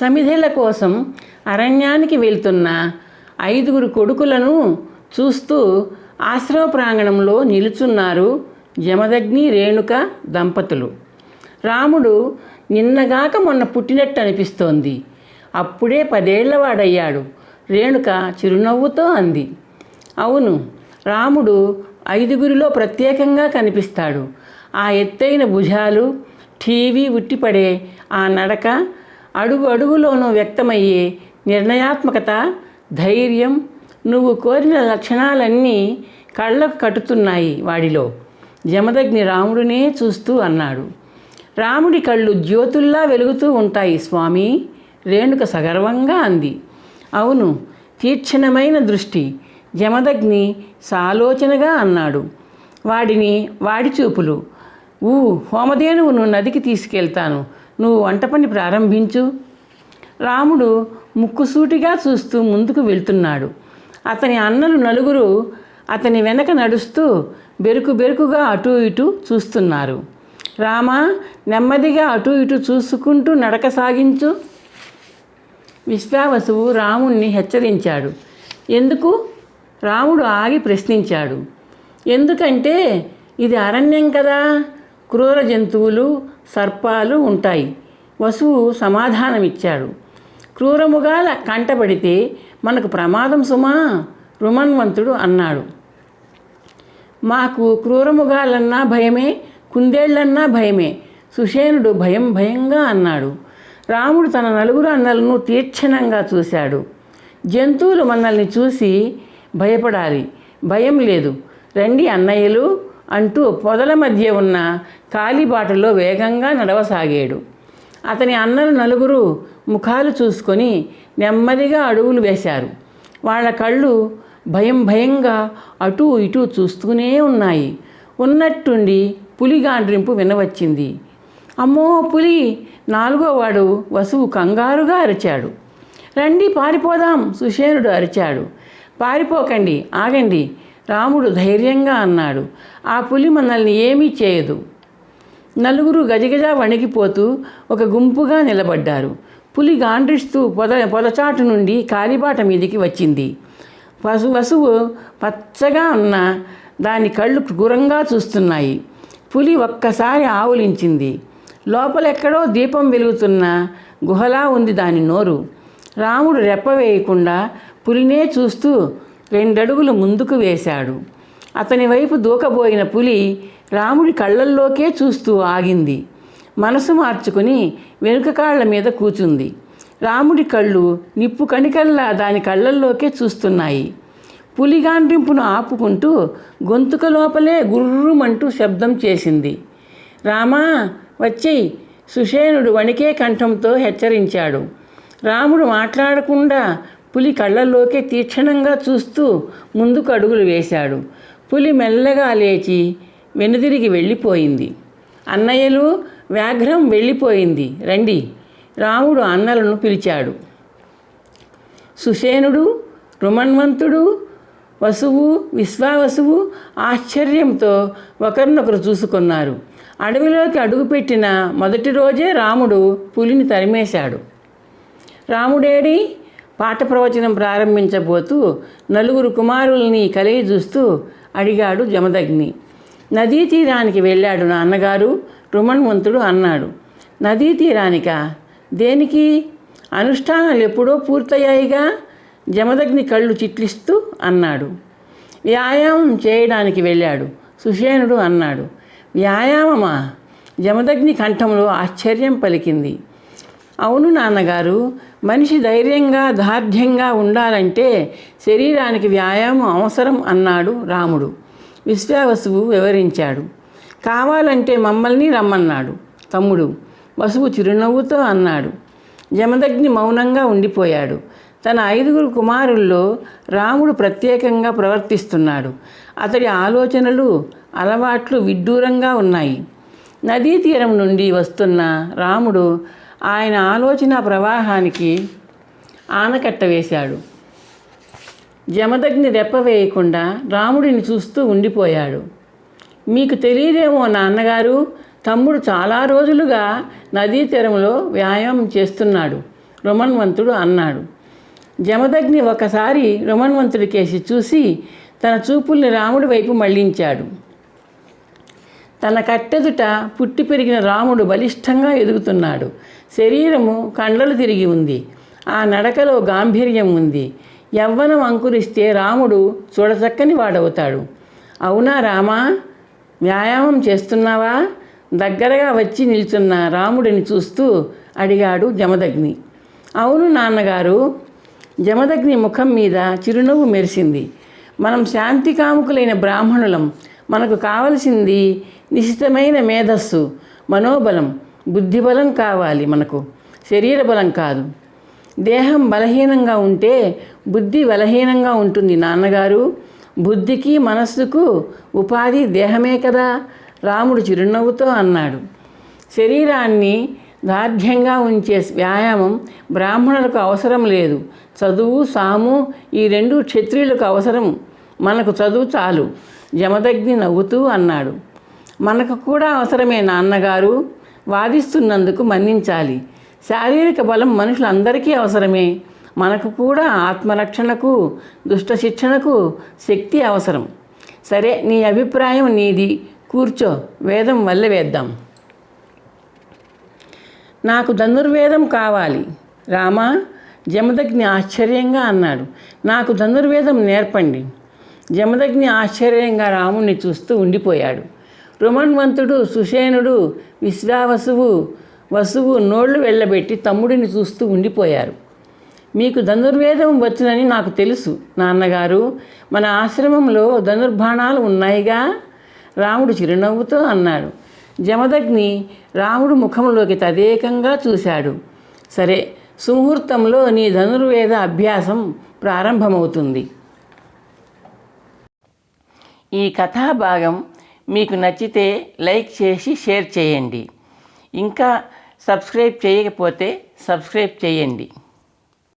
సమిధెల కోసం అరణ్యానికి వెళ్తున్న ఐదుగురు కొడుకులను చూస్తూ ఆశ్రమ ప్రాంగణంలో నిలుచున్నారు జమదగ్ని రేణుక దంపతులు. రాముడు నిన్నగాక మొన్న పుట్టినట్టు అనిపిస్తోంది. అప్పుడే పదేళ్ళవాడయ్యాడు రేణుక చిరునవ్వుతో అంది. అవును రాముడు ఐదుగురిలో ప్రత్యేకంగా కనిపిస్తాడు. ఆ ఎత్తైన భుజాలు టీవీ ఉట్టిపడే ఆ నడక అడుగు అడుగులోనూ వ్యక్తమయ్యే నిర్ణయాత్మకత ధైర్యం నువ్వు కోరిన లక్షణాలన్నీ కళ్ళకు కట్టుతున్నాయి వాడిలో. జమదగ్ని రాముడినే చూస్తూ అన్నాడు. రాముడి కళ్ళు జ్యోతుల్లా వెలుగుతూ ఉంటాయి స్వామి రేణుక సగర్వంగా అంది. అవును తీక్షణమైన దృష్టి జమదగ్ని సాలోచనగా అన్నాడు. వాడిని వాడి చూపులు. ఊ హోమధేనువును నదికి తీసుకెళ్తాను. నువ్వు వంట పని ప్రారంభించు. రాముడు ముక్కుసూటిగా చూస్తూ ముందుకు వెళ్తున్నాడు. అతని అన్నలు నలుగురు అతని వెనక నడుస్తూ బెరుకు బెరుకుగా అటు ఇటు చూస్తున్నారు. రామా నెమ్మదిగా అటు ఇటు చూసుకుంటూ నడక సాగించు. విశ్వావసువు రాముణ్ణి హెచ్చరించాడు. ఎందుకు? రాముడు ఆగి ప్రశ్నించాడు. ఎందుకంటే ఇది అరణ్యం కదా. క్రూర జంతువులు సర్పాలు ఉంటాయి. వసువు సమాధానమిచ్చాడు. క్రూరముగాల కంటబడితే మనకు ప్రమాదం సుమా? రుమన్వంతుడు అన్నాడు. మాకు క్రూరముగాలన్నా భయమే కుందేళ్ళన్నా భయమే. సుషేనుడు భయం భయంగా అన్నాడు. రాముడు తన నలుగురు అన్నలను తీక్షణంగా చూశాడు. జంతువులు మనల్ని చూసి భయపడాలి. భయం లేదు. రండి అన్నయ్యలు. అంటూ పొదల మధ్య ఉన్న కాలిబాటలో వేగంగా నడవసాగాడు. అతని అన్నలు నలుగురు ముఖాలు చూసుకొని నెమ్మదిగా అడుగులు వేశారు. వాళ్ళ కళ్ళు భయం భయంగా అటూ ఇటూ చూస్తూనే ఉన్నాయి. ఉన్నట్టుండి పులి గాండ్రింపు వినవచ్చింది. అమ్మో పులి! నాలుగో వాడు వసువు కంగారుగా అరిచాడు. రండి పారిపోదాం సుషేనుడు అరిచాడు. పారిపోకండి ఆగండి. రాముడు ధైర్యంగా అన్నాడు ఆ పులి మనల్ని ఏమీ చేయదు. నలుగురు గజగజ వణికిపోతూ ఒక గుంపుగా నిలబడ్డారు. పులి గాండ్రిస్తూ పొద పొదచాటు నుండి కాలిబాట మీదికి వచ్చింది. పశు వసువు పచ్చగా ఉన్న దాని కళ్ళు క్రూరంగా చూస్తున్నాయి. పులి ఒక్కసారి ఆవులించింది. లోపలెక్కడో దీపం వెలుగుతున్న గుహలా ఉంది దాని నోరు. రాముడు రెప్ప వేయకుండా పులినే చూస్తూ రెండడుగులు ముందుకు వేశాడు. అతని వైపు దూకబోయిన పులి రాముడి కళ్ళల్లోకే చూస్తూ ఆగింది. మనసు మార్చుకుని వెనుక కాళ్ళ మీద కూచుంది. రాముడి కళ్ళు నిప్పు కణికల్లా దాని కళ్ళల్లోకే చూస్తున్నాయి. పులిగాండ్రింపును ఆపుకుంటూ గొంతుక లోపలే గుర్రుమంటూ శబ్దం చేసింది. రామా వచ్చేయి. సుషేనుడు వణికే కంఠంతో హెచ్చరించాడు. రాముడు మాట్లాడకుండా పులి కళ్ళల్లోకి తీక్షణంగా చూస్తూ ముందుకు అడుగులు వేశాడు. పులి మెల్లగా లేచి వెనుదిరిగి వెళ్ళిపోయింది. అన్నయ్యలు వ్యాఘ్రం వెళ్ళిపోయింది. రండి. రాముడు అన్నలను పిలిచాడు. సుసేనుడు రుమన్వంతుడు వసువు విశ్వావసువు ఆశ్చర్యంతో ఒకరినొకరు చూసుకున్నారు. అడవిలోకి అడుగుపెట్టిన మొదటి రోజే రాముడు పులిని తరిమేశాడు. రాముడేడి పాఠ ప్రవచనం ప్రారంభించబోతూ నలుగురు కుమారుల్ని కలిగి చూస్తూ అడిగాడు జమదగ్ని. నదీ తీరానికి వెళ్ళాడు నాన్నగారు రుమన్వంతుడు అన్నాడు. నదీ తీరానిక? దేనికి? అనుష్ఠానాలు ఎప్పుడో పూర్తయ్యాయిగా? జమదగ్ని కళ్ళు చిట్లిస్తూ అన్నాడు. వ్యాయామం చేయడానికి వెళ్ళాడు సుషేనుడు అన్నాడు. వ్యాయామమా? జమదగ్ని కంఠంలో ఆశ్చర్యం పలికింది. అవును నాన్నగారు మనిషి ధైర్యంగా దార్ఢ్యంగా ఉండాలంటే శరీరానికి వ్యాయామం అవసరం అన్నాడు రాముడు. విశ్వావసువు వివరించాడు. కావాలంటే మమ్మల్ని రమ్మన్నాడు తమ్ముడు. వసువు చిరునవ్వుతో అన్నాడు. జమదగ్ని మౌనంగా ఉండిపోయాడు. తన ఐదుగురు కుమారుల్లో రాముడు ప్రత్యేకంగా ప్రవర్తిస్తున్నాడు. అతడి ఆలోచనలు అలవాట్లు విడ్డూరంగా ఉన్నాయి. నదీ తీరం నుండి వస్తున్న రాముడు ఆయన ఆలోచన ప్రవాహానికి ఆనకట్ట వేశాడు. జమదగ్ని రెప్ప వేయకుండా రాముడిని చూస్తూ ఉండిపోయాడు. మీకు తెలియదేమో నాన్నగారు తమ్ముడు చాలా రోజులుగా నదీ తీరంలో వ్యాయామం చేస్తున్నాడు రుమన్వంతుడు అన్నాడు. జమదగ్ని ఒకసారి రుమన్వంతుడి కేసి చూసి తన చూపుల్ని రాముడి వైపు మళ్ళించాడు. తన కట్టెదుట పుట్టి పెరిగిన రాముడు బలిష్టంగా ఎదుగుతున్నాడు. శరీరము కండలు తిరిగి ఉంది. ఆ నడకలో గాంభీర్యం ఉంది. యవ్వనం అంకురిస్తే రాముడు చూడచక్కని వాడవుతాడు. అవునా రామా? వ్యాయామం చేస్తున్నావా? దగ్గరగా వచ్చి నిల్చున్న రాముడిని చూస్తూ అడిగాడు జమదగ్ని. అవును నాన్నగారు జమదగ్ని ముఖం మీద చిరునవ్వు మెరిసింది. మనం శాంతి కాముకులైన బ్రాహ్మణులం. మనకు కావలసింది నిశితమైన మేధస్సు మనోబలం. బుద్ధిబలం కావాలి మనకు. శరీర బలం కాదు. దేహం బలహీనంగా ఉంటే బుద్ధి బలహీనంగా ఉంటుంది నాన్నగారు. బుద్ధికి మనస్సుకు ఉపాధి దేహమే కదా రాముడు చిరునవ్వుతో అన్నాడు. శరీరాన్ని దార్ఢ్యంగా ఉంచే వ్యాయామం బ్రాహ్మణులకు అవసరం లేదు. చదువు సాము ఈ రెండు క్షత్రియులకు అవసరం. మనకు చదువు చాలు. జమదగ్ని నవ్వుతూ అన్నాడు. మనకు కూడా అవసరమే నాన్నగారు. వాదిస్తున్నందుకు మన్నించాలి. శారీరక బలం మనుషులందరికీ అవసరమే. మనకు కూడా ఆత్మరక్షణకు దుష్ట శిక్షణకు శక్తి అవసరం. సరే నీ అభిప్రాయం నీది. కూర్చో వేదం వల్ల వేద్దాం. నాకు ధనుర్వేదం కావాలి. రామా జమదగ్ని ఆశ్చర్యంగా అన్నాడు. నాకు ధనుర్వేదం నేర్పండి. జమదగ్ని ఆశ్చర్యంగా రాముణ్ణి చూస్తూ ఉండిపోయాడు. రుమన్వంతుడు సుషేనుడు విశ్రావసువు వసువు నోళ్ళు వెళ్ళబెట్టి తమ్ముడిని చూస్తూ ఉండిపోయారు. మీకు ధనుర్వేదం వచ్చునని నాకు తెలుసు నాన్నగారు. మన ఆశ్రమంలో ధనుర్బాణాలు ఉన్నాయిగా? రాముడు చిరునవ్వుతో అన్నాడు. జమదగ్ని రాముడు ముఖంలోకి తదేకంగా చూశాడు. సరే సుముహూర్తంలో నీ ధనుర్వేద అభ్యాసం ప్రారంభమవుతుంది. ఈ కథాభాగం మీకు నచ్చితే లైక్ చేసి షేర్ చేయండి. ఇంకా సబ్స్క్రైబ్ చేయకపోతే సబ్స్క్రైబ్ చేయండి.